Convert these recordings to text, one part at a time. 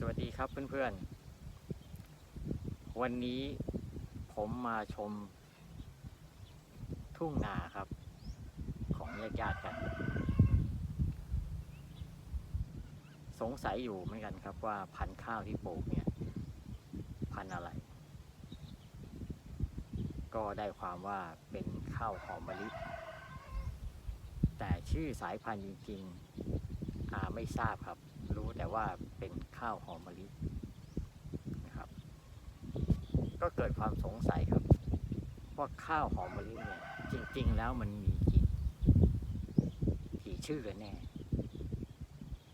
สวัสดีครับเพื่อนๆ วันนี้ผมมาชม ทุ่งนาครับ ของญาติญาติๆกัน สงสัยอยู่เหมือนกันครับว่าพันธุ์ข้าวที่ปลูกเนี่ย พันธุ์อะไร ก็ได้ความว่าเป็นข้าวหอมมะลิแต่ชื่อสายพันธุ์จริงๆอาไม่ทราบครับ แต่ว่าเป็นข้าวหอมมะลินะครับ ก็เกิดความสงสัยครับว่าข้าวหอมมะลิเนี่ยจริง ๆ แล้วมันมีกี่กี่ชื่อกันแน่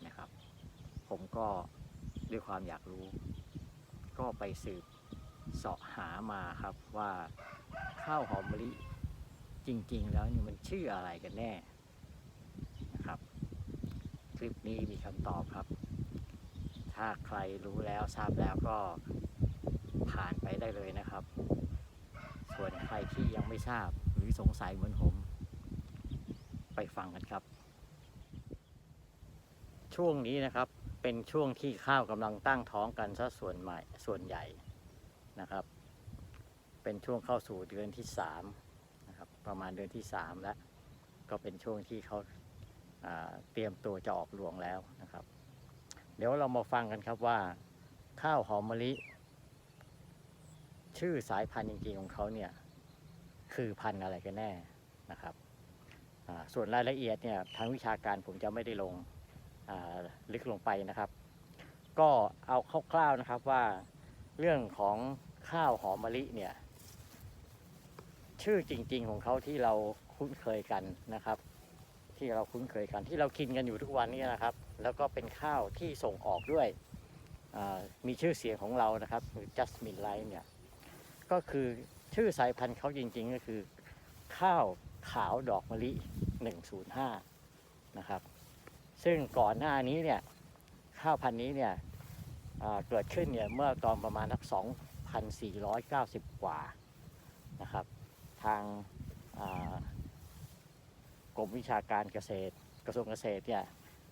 นะครับ ผมก็ด้วยความอยากรู้ ก็ไปสืบเสาะหามาครับว่าข้าวหอมมะลิจริง ๆ แล้วนี่มันชื่ออะไรกันแน่นะครับ คลิปนี้มีคำตอบครับ ถ้าใครรู้แล้วทราบแล้วก็ผ่านไปได้เลยนะครับ ส่วนใครที่ยังไม่ทราบหรือสงสัยเหมือนผม ไปฟังกันครับ ช่วงนี้นะครับเป็นช่วงที่ข้าวกำลังตั้งท้องกันซะส่วนใหม่ส่วนใหญ่นะครับ เป็นช่วงเข้าสู่เดือนที่สามนะครับ ประมาณเดือนที่สามแล้ว ก็เป็นช่วงที่เขาเตรียมตัวจะออกรวงแล้วนะครับ ดี๋ยวเรามาฟังกันครับว่า ข้าวหอมมะลิ ชื่อสายพันธุ์จริงๆของเขาเนี่ย คือพันธุ์อะไรกันแน่นะครับส่วนรายละเอียดเนี่ยทางวิชาการผมจะไม่ได้ลงลึกลงไปนะครับ ก็เอาคร่าวๆนะครับว่าเรื่องของข้าวหอมมะลิเนี่ย ชื่อจริงๆของเขาที่เราคุ้นเคยกันนะครับ ที่เราคุ้นเคยกันที่เรากินกันอยู่ทุกวันนี้นะครับ แล้วก็เป็นข้าวที่ส่งออกด้วยมีชื่อเสียงของเรานะครับคือ Jasmine Light เนี่ยก็คือชื่อสายพันธุ์เขาจริงๆ ก็คือ ข้าวขาวดอกมะลิ 105 นะครับ ซึ่งก่อนหน้านี้เนี่ยข้าวพันธุ์นี้เนี่ยเกิดขึ้นเนี่ยเมื่อตอนประมาณนัก 2,490 กว่านะครับ ทางา กรมวิชาการเกษตร กระทรวงเกษตรเนี่ย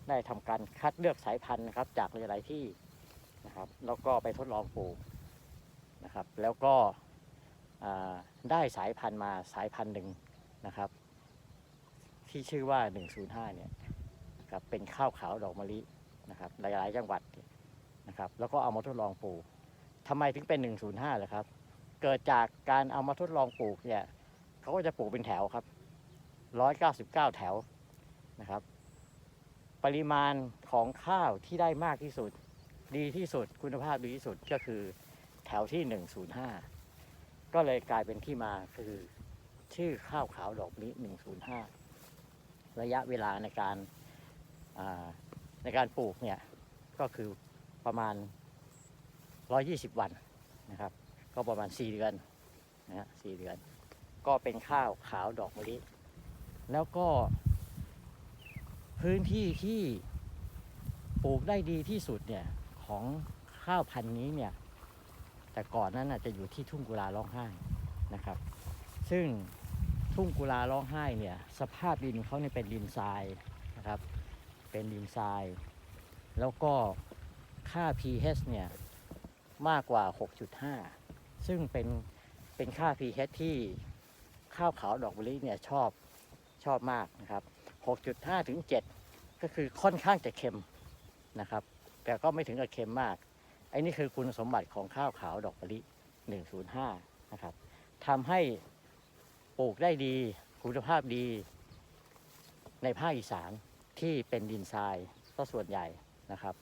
ได้ทำการคัดเลือกสายพันธุ์นะครับจากหลายๆที่นะครับแล้วก็ไปทดลองปลูกนะครับแล้วก็ได้สายพันธุ์มาสายพันธุ์หนึ่งนะครับ ที่ชื่อว่า 105 เนี่ยนะครับเป็นข้าวขาวดอกมะลินะครับหลายๆจังหวัดนะครับแล้วก็เอามาทดลองปลูกทำไมถึงเป็น 105ล่ะครับ เกิดจากการเอามาทดลองปลูกเนี่ยเขาก็จะปลูกเป็นแถวครับ 199 แถวนะครับ ปริมาณของข้าวที่ได้มากที่สุด ดีที่สุดคุณภาพดีที่สุดก็คือแถวที่ 105 ก็เลยกลายเป็นที่มาคือชื่อข้าวขาวดอกมะลิ105 ระยะเวลาในการาในการปลูกเนี่ยก็คือประมาณ 120 วันนะครับ ก็ประมาณ 4 เดือนนะฮะ4เดือน ก็เป็นข้าวขาวดอกมะลิ แล้วก็ พื้นที่ที่ปลูกได้ดีที่สุดเนี่ยของข้าวพันธุ์นี้เนี่ย แต่ก่อนนั้นน่ะจะอยู่ที่ทุ่งกุลาร้องไห้นะครับ ซึ่งทุ่งกุลาร้องไห้เนี่ย สภาพดินเขาเนี่ยเป็นดินทรายนะครับ เป็นดินทราย แล้วก็ค่า pH เนี่ยมากกว่า 6.5 ซึ่งเป็นเป็นค่า pH ที่ข้าวขาวดอกมะลิเนี่ยชอบ ชอบมากนะครับ 6.5 ถึง 7 ก็คือค่อนข้างจะเค็มนะครับ แต่ก็ไม่ถึงกับเค็มมาก ไอ้นี่คือคุณสมบัติของข้าวขาวดอกมะลิ 105 นะครับทำให้ปลูกได้ดีคุณภาพดี ในภาคอีสานที่เป็นดินทรายก็ส่วนใหญ่นะครับ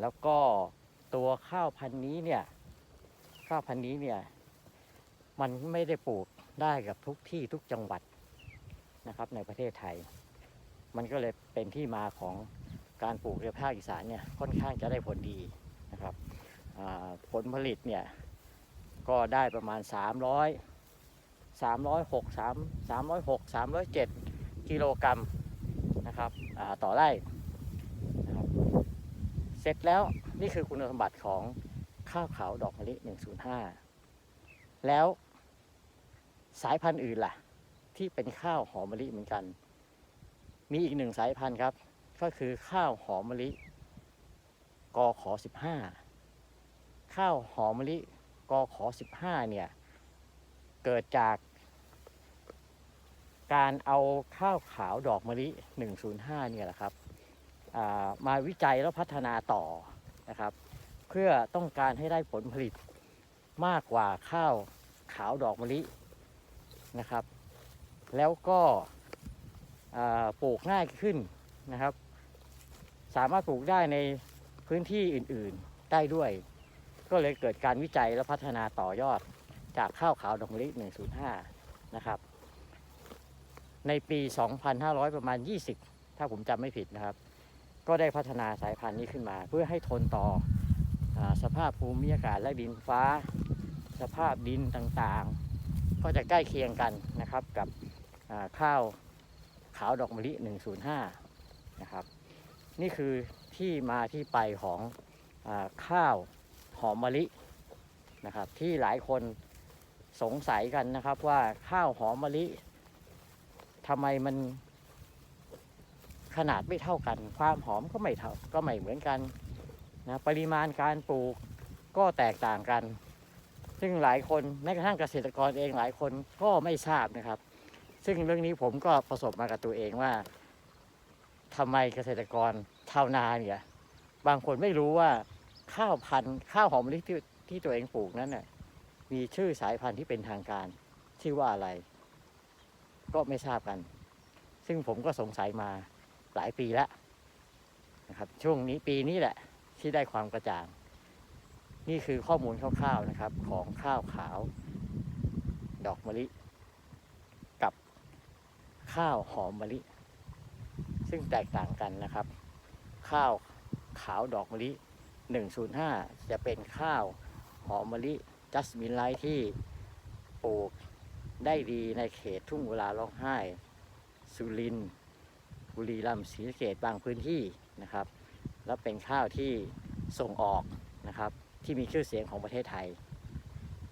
แล้วก็ตัวข้าวพันธุ์นี้เนี่ยข้าวพันธุ์นี้เนี่ยมันไม่ได้ปลูกได้กับทุกที่ทุกจังหวัด นะครับในประเทศไทย มันก็เลยเป็นที่มาของการปลูกในภาคอีสานเนี่ยค่อนข้างจะได้ผลดีนะครับผลผลิตเนี่ยก็ได้ประมาณ 300 306 3 306 307 กิโลกรัมนะครับต่อไร่นะครับเสร็จแล้วนี่คือคุณสมบัติของข้าวขาวดอกมะลิ 105 แล้วสายพันธุ์อื่นล่ะ ที่เป็นข้าวหอมมะลิเหมือนกัน มีอีกหนึ่งสายพันธุ์ครับ ก็คือข้าวหอมมะลิกขอ15 ข้าวหอมมะลิกขอ15เนี่ยเกิดจากการเอาข้าวขาวดอกมะลิ 105 เนี่ยแหละครับามาวิจัยแล้วพัฒนาต่อนะครับ เพื่อต้องการให้ได้ผลผลิตมากกว่าข้าวขาวดอกมะลินะครับ แล้วก็ปลูกง่ายขึ้นนะครับ สามารถปลูกได้ในพื้นที่อื่นๆได้ด้วย ก็เลยเกิดการวิจัยและพัฒนาต่อยอดจากข้าวขาวดอกมะลิ 105 นะครับ ในปี 2500 ประมาณ 20 ถ้าผมจำไม่ผิดนะครับ ก็ได้พัฒนาสายพันธุ์นี้ขึ้นมา เพื่อให้ทนต่ออสภาพภูมิอากาศและดินฟ้า สภาพดินต่างๆ ก็จะใกล้เคียงกันนะครับกับ ข้าวขาวดอกมะลิ 105 นะครับ นี่คือที่มาที่ไปของอข้าวหอมมะลินะครับ ที่หลายคนสงสัยกันนะครับว่าข้าวหอมมะลิทำไมมันขนาดไม่เท่ากัน ความหอมก็ไม่เท่าก็ไม่เหมือนกันนะปริมาณการปลูกก็แตกต่างกัน ซึ่งหลายคนแม้กระทั่งเกษตรกรเองหลายคนก็ไม่ทราบนะครับ ซึ่งเรื่องนี้ผมก็ประสบมากับตัวเองว่าทำไมเกษตรกรชาวนาเนี่ย บางคนไม่รู้ว่าข้าวพันธุ์ข้าวหอมมะลิที่ที่ตัวเองปลูกนั้นน่ะมีชื่อสายพันธุ์ที่เป็นทางการ ชื่อว่าอะไร ก็ไม่ทราบกัน ซึ่งผมก็สงสัยมาหลายปีแล้วนะครับ ช่วงนี้ปีนี้แหละ ที่ได้ความกระจ่าง นี่คือข้อมูลคร่าวๆนะครับ ของข้าวขาว ดอกมะลิ ข้าวหอมมะลิ ซึ่งแตกต่างกันนะครับ ข้าวขาวดอกมะลิ 105 จะเป็นข้าวหอมมะลิจัสมินไลท์ที่ปลูกได้ดีในเขตทุ่งเวลาร้องไห้ สุรินบุรีรัมย์ศรีสะเกษบางพื้นที่นะครับ และเป็นข้าวที่ส่งออกนะครับ ที่มีชื่อเสียงของประเทศไทย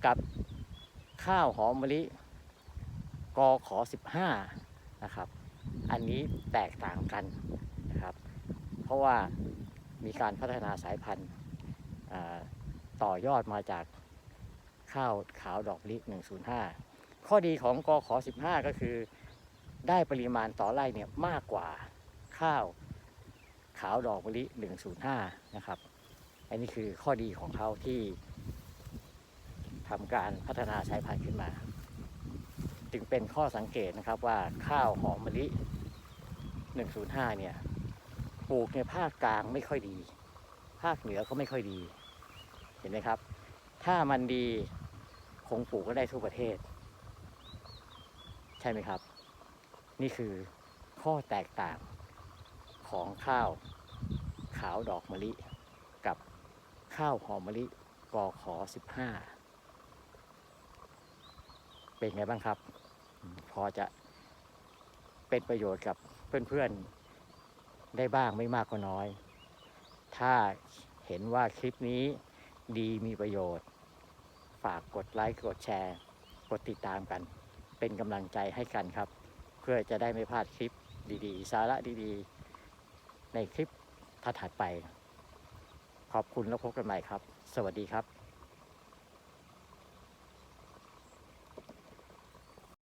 กับข้าวหอมมะลิกอขอ15 นะครับ อันนี้แตกต่างกันนะครับ เพราะว่ามีการพัฒนาสายพันธุ์ต่อยอดมาจากข้าวขาวดอกลิ105 ข้อดีของกขอ15 ก็คือได้ปริมาณต่อไร่เนี่ยมากกว่าข้าวขาวดอกมะลิ105 นะครับ อันนี้คือข้อดีของเขาที่ทำการพัฒนาสายพันธุ์ขึ้นมา จึงเป็นข้อสังเกตนะครับว่าข้าวหอมมะลิ 105 เนี่ยปลูกในภาคกลางไม่ค่อยดี ภาคเหนือก็ไม่ค่อยดี เห็นไหมครับ ถ้ามันดีคงปลูกก็ได้ทั่วประเทศ ใช่ไหมครับ นี่คือข้อแตกต่างของข้าวขาวดอกมะลิ กับข้าวหอมมะลิกอขอ15 เป็นไงบ้างครับ พอจะเป็นประโยชน์กับเพื่อนๆได้บ้างไม่มากก็น้อย ถ้าเห็นว่าคลิปนี้ดีมีประโยชน์ ฝากกดไลค์กดแชร์ กดติดตามกัน เป็นกำลังใจให้กันครับ เพื่อจะได้ไม่พลาดคลิปดีๆ สาระดีๆ ในคลิปถัดๆไป ขอบคุณแล้วพบกันใหม่ครับ สวัสดีครับ